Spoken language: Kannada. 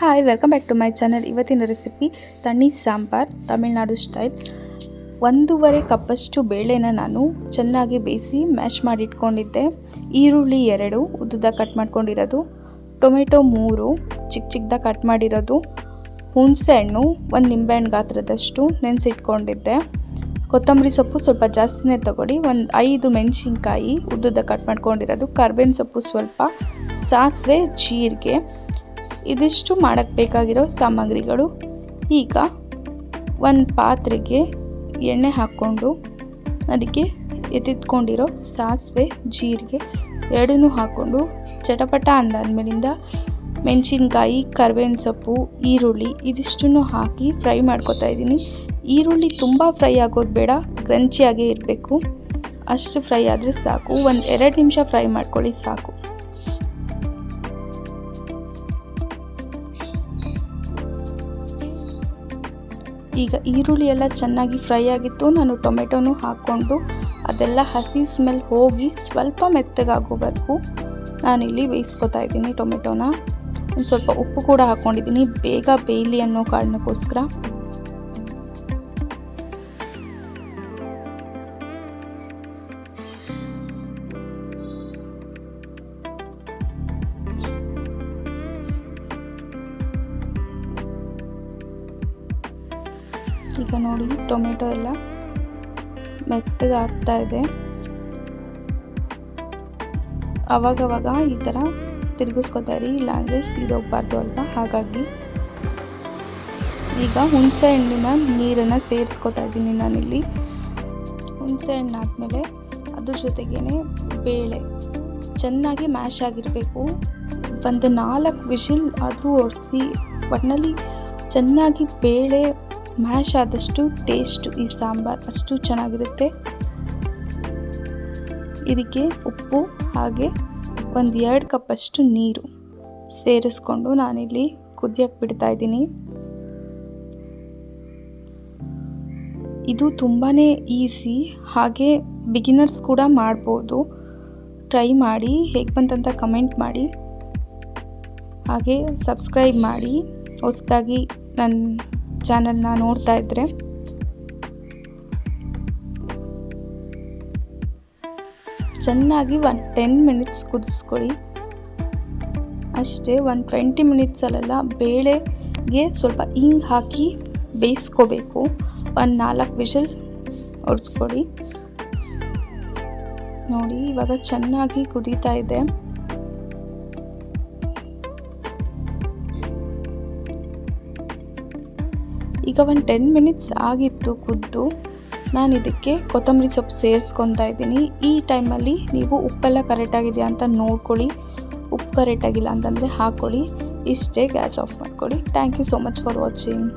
Hi welcome back to my channel ಇವತ್ತಿನ ರೆಸಿಪಿ ತಣ್ಣಿ ಸಾಂಬಾರ್, ತಮಿಳ್ನಾಡು ಸ್ಟೈಲ್ ಒಂದೂವರೆ ಕಪ್ಪಷ್ಟು ಬೇಳೆನ ನಾನು ಚೆನ್ನಾಗಿ ಬೇಯಿಸಿ ಮ್ಯಾಶ್ ಮಾಡಿ ಇಟ್ಕೊಂಡಿದ್ದೆ ಈರುಳ್ಳಿ ಎರಡು ಉದ್ದ ಕಟ್ ಮಾಡ್ಕೊಂಡಿರೋದು. ಟೊಮೆಟೊ ಮೂರು ಚಿಕ್ಕ ಚಿಕ್ಕದ ಕಟ್ ಮಾಡಿರೋದು. ಹುಣಸೆ ಹಣ್ಣು, ಒಂದು ನಿಂಬೆಹಣ್ಣು ಗಾತ್ರದಷ್ಟು ನೆನೆಸಿಟ್ಕೊಂಡಿದ್ದೆ. ಕೊತ್ತಂಬರಿ ಸೊಪ್ಪು ಸ್ವಲ್ಪ ಜಾಸ್ತಿನೇ ತಗೊಳ್ಳಿ. ಒಂದು ಐದು ಮೆಣಸಿನ್ಕಾಯಿ ಉದ್ದುದ ಕಟ್ ಮಾಡ್ಕೊಂಡಿರೋದು. ಕರ್ಬೇವಿನ ಸೊಪ್ಪು ಸ್ವಲ್ಪ, ಸಾಸಿವೆ, ಜೀರಿಗೆ ಇದಿಷ್ಟು ಮಾಡೋಕ್ಕೆ ಬೇಕಾಗಿರೋ ಸಾಮಗ್ರಿಗಳು. ಈಗ ಒಂದು ಪಾತ್ರೆಗೆ ಎಣ್ಣೆ ಹಾಕ್ಕೊಂಡು ಅದಕ್ಕೆ ಎತ್ತಿದ್ಕೊಂಡಿರೋ ಸಾಸಿವೆ, ಜೀರಿಗೆ ಎರಡನ್ನೂ ಹಾಕ್ಕೊಂಡು ಚಟಪಟ ಅಂದಾದ್ಮೇಲಿಂದ ಮೆಣಸಿನ್ಕಾಯಿ, ಕರ್ಬೇವಿನ ಸೊಪ್ಪು, ಈರುಳ್ಳಿ ಇದಿಷ್ಟನ್ನು ಹಾಕಿ ಫ್ರೈ ಮಾಡ್ಕೊತಾ ಇದ್ದೀನಿ. ಈರುಳ್ಳಿ ತುಂಬ ಫ್ರೈ ಆಗೋದು ಬೇಡ, ಕ್ರಂಚಿಯಾಗೇ ಇರಬೇಕು. ಅಷ್ಟು ಫ್ರೈ ಆದರೆ ಸಾಕು. ಒಂದು ಎರಡು ನಿಮಿಷ ಫ್ರೈ ಮಾಡ್ಕೊಳ್ಳಿ ಸಾಕು. ಈಗ ಈರುಳ್ಳಿ ಎಲ್ಲ ಚೆನ್ನಾಗಿ ಫ್ರೈ ಆಗಿತ್ತು. ನಾನು ಟೊಮೆಟೊನೂ ಹಾಕ್ಕೊಂಡು ಅದೆಲ್ಲ ಹಸಿ ಸ್ಮೆಲ್ ಹೋಗಿ ಸ್ವಲ್ಪ ಮೆತ್ತಗಾಗೋವರೆಗೂ ನಾನಿಲ್ಲಿ ಬೇಯಿಸ್ಕೊತಾ ಇದ್ದೀನಿ ಟೊಮೆಟೊನ. ಒಂದು ಸ್ವಲ್ಪ ಉಪ್ಪು ಕೂಡ ಹಾಕ್ಕೊಂಡಿದ್ದೀನಿ ಬೇಗ ಬೇಯಲಿ ಅನ್ನೋ ಕಾರಣಕ್ಕೋಸ್ಕರ. ಈಗ ನೋಡಿ, ಟೊಮೆಟೊ ಎಲ್ಲ ಮೆತ್ತಗಾಗ್ತಾ ಇದೆ. ಅವಾಗವಾಗ ಈ ಥರ ತಿರುಗಿಸ್ಕೊತಾ ಇರಿ, ಇಲ್ಲಾಂದರೆ ಸೀದೋಗ್ಬಾರ್ದು ಅಲ್ವಾ? ಹಾಗಾಗಿ ಈಗ ಹುಣಸೆ ಹಣ್ಣಿನ ನೀರನ್ನು ಸೇರಿಸ್ಕೊತಾ ಇದ್ದೀನಿ ನಾನಿಲ್ಲಿ. ಹುಣಸೆ ಹಣ್ಣು ಆದಮೇಲೆ ಅದ್ರ ಜೊತೆಗೇ ಬೇಳೆ. ಚೆನ್ನಾಗಿ ಮ್ಯಾಶ್ ಆಗಿರಬೇಕು. ಒಂದು ನಾಲ್ಕು ವಿಷಿಲ್ ಆದರೂ ಒರೆಸಿ ಒಟ್ಟಿನಲ್ಲಿ ಚೆನ್ನಾಗಿ ಬೇಳೆ ಮ್ಯಾಶ್ ಆದಷ್ಟು ಟೇಸ್ಟು ಈ ಸಾಂಬಾರು ಅಷ್ಟು ಚೆನ್ನಾಗಿರುತ್ತೆ. ಇದಕ್ಕೆ ಉಪ್ಪು ಹಾಗೆ ಒಂದು ಎರಡು ಕಪ್ಪಷ್ಟು ನೀರು ಸೇರಿಸ್ಕೊಂಡು ನಾನಿಲ್ಲಿ ಕುದಿಯಕ್ಕೆ ಬಿಡ್ತಾ ಇದ್ದೀನಿ. ಇದು ತುಂಬಾ ಈಸಿ ಹಾಗೆ ಬಿಗಿನರ್ಸ್ ಕೂಡ ಮಾಡ್ಬೋದು. ಟ್ರೈ ಮಾಡಿ, ಹೇಗೆ ಬಂತಂತ ಕಮೆಂಟ್ ಮಾಡಿ. ಹಾಗೆ ಸಬ್ಸ್ಕ್ರೈಬ್ ಮಾಡಿ. ಹೊಸದಾಗಿ ನನ್ನ ಚಾನಲ್ನ ನೋಡ್ತಾ ಇದ್ದರೆ ಚೆನ್ನಾಗಿ ಒಂದು ಟೆನ್ ಮಿನಿಟ್ಸ್ ಕುದಿಸ್ಕೊಳ್ಳಿ. ಅಷ್ಟೇ ಒಂದು ಟ್ವೆಂಟಿ ಮಿನಿಟ್ಸಲ್ಲೆಲ್ಲ ಬೇಳೆಗೆ ಸ್ವಲ್ಪ ಹಿಂಗೆ ಹಾಕಿ ಬೇಯಿಸ್ಕೋಬೇಕು. ಒಂದು ನಾಲ್ಕು ವಿಷಲ್ ಹೊಡ್ಸ್ಕೊಳ್ಳಿ ನೋಡಿ ಇವಾಗ ಚೆನ್ನಾಗಿ ಕುದೀತಾ ಇದೆ. ಈಗ ಒಂದು ಟೆನ್ ಮಿನಿಟ್ಸ್ ಆಗಿತ್ತು ಕುದ್ದು. ನಾನು ಇದಕ್ಕೆ ಕೊತ್ತಂಬರಿ ಸೊಪ್ಪು ಸೇರಿಸ್ಕೊತಾ ಇದ್ದೀನಿ. ಈ ಟೈಮಲ್ಲಿ ನೀವು ಉಪ್ಪೆಲ್ಲ ಕರೆಕ್ಟಾಗಿದೆಯಾ ಅಂತ ನೋಡ್ಕೊಳ್ಳಿ. ಉಪ್ಪು ಕರೆಕ್ಟಾಗಿಲ್ಲ ಅಂತಂದರೆ ಹಾಕ್ಕೊಳ್ಳಿ. ಇಷ್ಟೇ ಗ್ಯಾಸ್ ಆಫ್ ಮಾಡ್ಕೊಳ್ಳಿ. Thank you so much for watching